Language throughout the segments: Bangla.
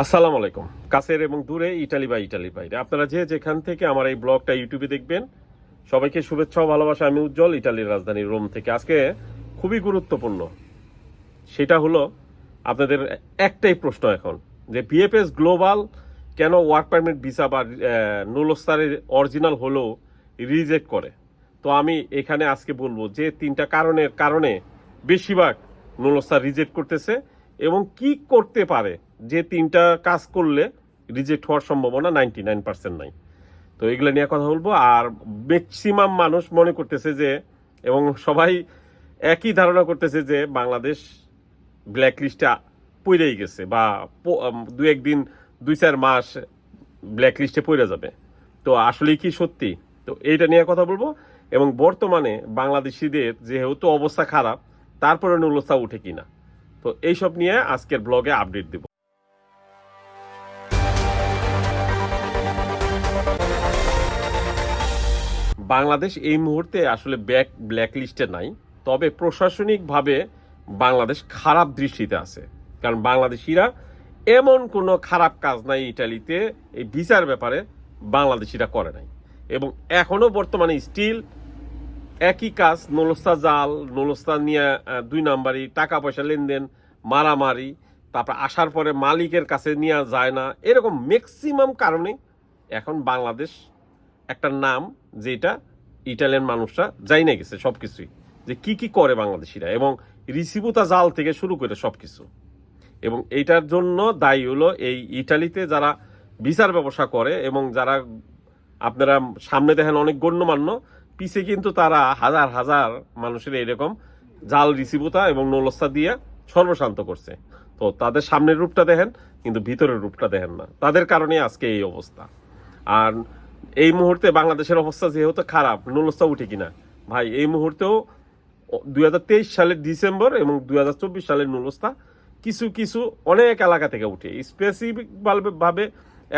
আসসালামু আলাইকুম। কাছের এবং দূরে ইটালি বা ইটালির বাইরে। আপনারা যে যেখান থেকে আমার এই ব্লগটা ইউটিউবে দেখবেন, সবাইকে শুভেচ্ছা ও ভালোবাসা। আমি উজ্জ্বল, ইটালির রাজধানী রোম থেকে। আজকে খুবই গুরুত্বপূর্ণ সেটা হলো আপনাদের একটাই প্রশ্ন এখন, যে বিএফএস গ্লোবাল কেন ওয়ার্ক পারমিট ভিসা বা নুলস্তারের অরিজিনাল হলেও রিজেক্ট করে? তো আমি এখানে আজকে বলব যে তিনটা কারণের কারণে বেশিরভাগ নুলস্তার রিজেক্ট করতেছে এবং কি করতে পারে যে তিনটা কাজ করলে রিজেক্ট হওয়ার সম্ভাবনা নাইনটি নাইন পার্সেন্ট নাই। তো এগুলো নিয়ে কথা বলব। আর ম্যাক্সিমাম মানুষ মনে করতেছে যে, এবং সবাই একই ধারণা করতেছে যে, বাংলাদেশ ব্ল্যাক লিস্টে পড়েই গেছে বা দু একদিন, দুই চার মাস ব্ল্যাক লিস্টে পড়ে যাবে। তো আসলেই কি সত্যি? তো এইটা নিয়ে কথা বলব। এবং বর্তমানে বাংলাদেশিদের যেহেতু অবস্থা খারাপ, তারপরে নুলস্থা উঠে কিনা? তো এইসব নিয়ে আজকের ব্লগে আপডেট দিব। বাংলাদেশ এই মুহূর্তে আসলে ব্যাক ব্ল্যাক লিস্টে নাই, তবে প্রশাসনিকভাবে বাংলাদেশ খারাপ দৃষ্টিতে আছে। কারণ বাংলাদেশিরা এমন কোনো খারাপ কাজ নাই ইটালিতে, এই ভিসার ব্যাপারে বাংলাদেশিরা করে নাই। এবং এখনও বর্তমানে স্টিল একই কাজ, নলস্তা জাল, নলস্তা নিয়ে দুই নাম্বারই টাকা পয়সা লেনদেন, মারামারি, তারপর আসার পরে মালিকের কাছে নেওয়া যায় না, এরকম ম্যাক্সিমাম কারণে এখন বাংলাদেশ একটা নাম যেটা ইটালিয়ান মানুষরা যাই না গেছে সব কিছুই যে কি কি করে বাংলাদেশিরা এবং রিসিভুতা জাল থেকে শুরু করে সব কিছু এবং এইটার জন্য দায়ী হলো এই ইটালিতে যারা বিচার ব্যবসা করে এবং যারা আপনারা সামনে দেখেন অনেক গণ্যমান্য, পিছে কিন্তু তারা হাজার হাজার মানুষের এরকম জাল রিসিভুতা এবং নলস্তা দিয়ে সর্বশান্ত করছে। তো তাদের সামনের রূপটা দেখেন, কিন্তু ভিতরের রূপটা দেখেন না। তাদের কারণে আজকে এই অবস্থা। আর এই মুহূর্তে বাংলাদেশের অবস্থা যেহেতু খারাপ নুলস্তা উঠে কিনা? ভাই, এই মুহূর্তেও দুই হাজার তেইশ সালের ডিসেম্বর এবং দুই হাজার চব্বিশ সালের নুলস্তা কিছু কিছু অনেক এলাকা থেকে উঠে। স্পেসিফিক ভাবে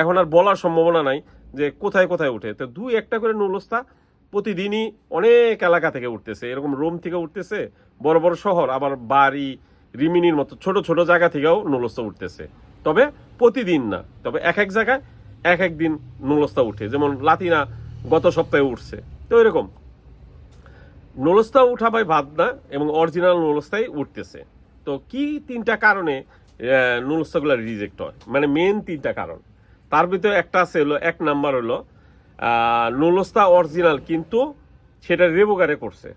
এখন আর বলার সম্ভাবনা নাই যে কোথায় কোথায় উঠে। তো দুই একটা করে নুলস্তা প্রতিদিনই অনেক এলাকা থেকে উঠতেছে। এরকম রোম থেকে উঠতেছে, বড় বড় শহর, আবার বাড়ি, রিমিনির মতো ছোট ছোট জায়গা থেকেও নুলস্তা উঠতেছে। তবে প্রতিদিন না, তবে এক এক জায়গায় এক এক দিন নুলস্তা উঠে। যেমন লাতিনা গত সপ্তাহে উঠছে। তো এরকম। নলস্তা উঠা ভাই বাদ না, এবং অরিজিনাল নলস্তাই উঠতেছে। তো কি তিনটা কারণে নলস্তাগুলো রিজেক্ট হয়? মানে মেন তিনটা কারণ। তার ভিতরে একটা আছে হলো, এক নাম্বার হলো নলস্তা অরিজিনাল কিন্তু সেটা রেবোগারে করছে।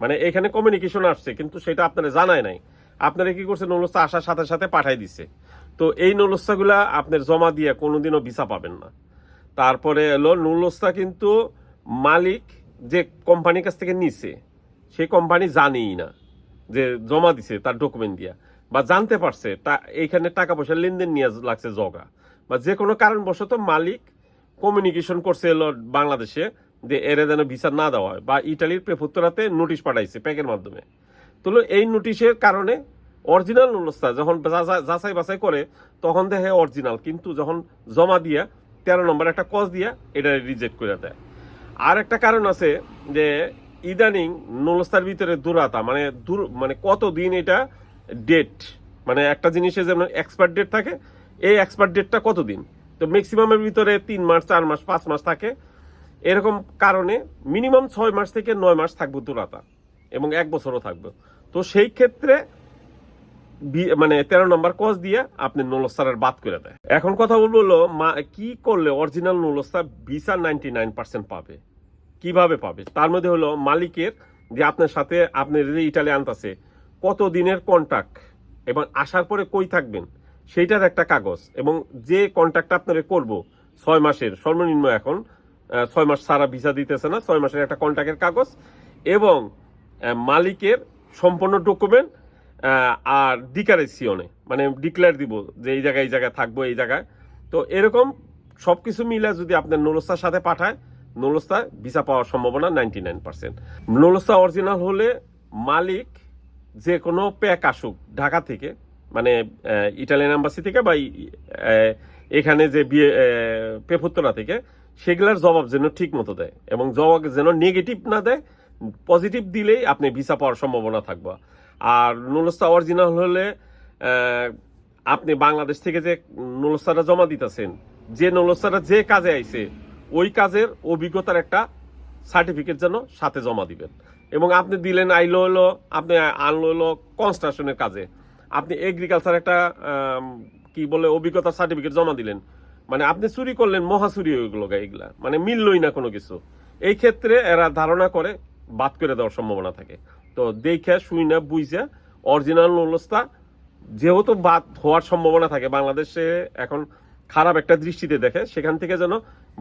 মানে এখানে কমিউনিকেশন আসছে, কিন্তু সেটা আপনারা জানায় নাই। আপনারা কি করছে, নলস্তা আসার সাথে সাথে পাঠাই দিছে। তো এই নলস্তাগুলা আপনার জমা দিয়ে কোনোদিনও ভিসা পাবেন না। তারপরে এলো নুলস্তা কিন্তু মালিক যে কোম্পানির কাছ থেকে নিছে সেই কোম্পানি জানেই না যে জমা দিছে তার ডকুমেন্ট দিয়া। বা জানতে পারছে তা এইখানে টাকা পয়সা লেনদেন নিয়ে লাগছে জগা। বা যে কোনো কারণবশত মালিক কমিউনিকেশন করছে এলো বাংলাদেশে যে এরা যেন ভিসা না দেওয়া হয় বা ইটালির প্রেফুত্তরাতে নোটিশ পাঠাইছে প্যাকের মাধ্যমে। তো এই নোটিশের কারণে অরিজিনাল নুলস্তা যখন যাচা- যাচাই বাছাই করে, তখন দেখে অরিজিনাল। কিন্তু যখন জমা দিয়া, তেরো নম্বর একটা কজ দিয়া, এটা রিজেক্ট করে দেয়। আর একটা কারণ আছে যে, ইদানিং নুলস্তার ভিতরে দূরাতা মানে দূর মানে কত দিন এটা ডেট মানে একটা জিনিসের যেমন এক্সপায়ার ডেট থাকে, এই এক্সপায়ার ডেটটা কত দিন তো ম্যাক্সিমামের ভিতরে তিন মাস, চার মাস, পাঁচ মাস থাকে। এরকম কারণে মিনিমাম ছয় মাস থেকে নয় মাস থাকব দূরাতা, এবং এক বছরও থাকবে। তো সেই ক্ষেত্রে মানে তেরো নম্বর কজ দিয়ে আপনি নুলস্তারের বাদ করে দেয়। এখন কথা বলব হলো, মা- কি করলে অরিজিনাল নুলস্তা ভিসা নাইনটি নাইন পার্সেন্ট পাবে? কীভাবে পাবে? তার মধ্যে হলো মালিকের যে আপনার সাথে, আপনি যে ইটালি আনতাছে কত দিনের কন্ট্যাক্ট এবং আসার পরে কই থাকবেন, সেইটার একটা কাগজ এবং যে কন্ট্যাক্টটা আপনারা করব, ছয় মাসের, সর্বনিম্ন এখন ছয় মাস সারা ভিসা দিতেছে না, ছয় মাসের একটা কন্ট্যাক্টের কাগজ এবং মালিকের সম্পূর্ণ ডকুমেন্ট আর ডিকারেসিওনে মানে ডিক্লেয়ার দিব যে এই জায়গায় এই জায়গায় থাকব, এই জায়গায়। তো এরকম সব কিছু মিলে যদি আপনার নুলস্তার সাথে পাঠায় নুলস্তা ভিসা পাওয়ার সম্ভাবনা নাইনটি নাইন পার্সেন্ট। নুলস্তা অরিজিনাল হলে মালিক যে কোনো প্যাক আসুক ঢাকা থেকে মানে ইটালিয়ান এম্বাসি থেকে বা এখানে যে বিয়ে পেফুত্তরা থেকে, সেগুলার জবাব যেন ঠিক মতো দেয় এবং জবাব যেন নেগেটিভ না দেয় পজিটিভ দিলেই আপনি ভিসা পাওয়ার সম্ভাবনা থাকবে। আর নুলস্তা অরিজিনাল হলে আপনি বাংলাদেশ থেকে যে নলস্তারা জমা দিতেছেন, যে নলস্তারা যে কাজে আইছে, ওই কাজের অভিজ্ঞতার একটা সার্টিফিকেট যেন সাথে জমা দিবেন। এবং আপনি দিলেন আইলো হলো আপনি আনলো হলো কনস্ট্রাকশনের কাজে। আপনি এগ্রিকালচার একটা কি বলে, অভিজ্ঞতার সার্টিফিকেট জমা দিলেন। মানে আপনি চুরি করলেন, মহা চুরি ওইগুলো এগুলা। মানে মিললই না কোনো কিছু। এই ক্ষেত্রে এরা ধারণা করে, বাদ করে দেওয়ার সম্ভাবনা থাকে। তো দেখে শুই না বুঝে অরিজিনাল অবস্থা যেহেতু বাদ হওয়ার সম্ভাবনা থাকে, বাংলাদেশে এখন খারাপ একটা দৃষ্টিতে দেখে, সেখান থেকে যেন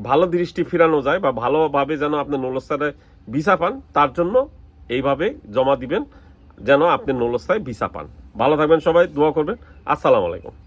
ভালো দৃষ্টি ফিরানো যায় বা ভালোভাবে যেন আপনি নলস্তারে ভিসা পান, তার জন্য এইভাবে জমা দিবেন, যেন আপনি নলস্তায় ভিসা পান। ভালো থাকবেন সবাই, দোয়া করবেন। আসসালামু আলাইকুম।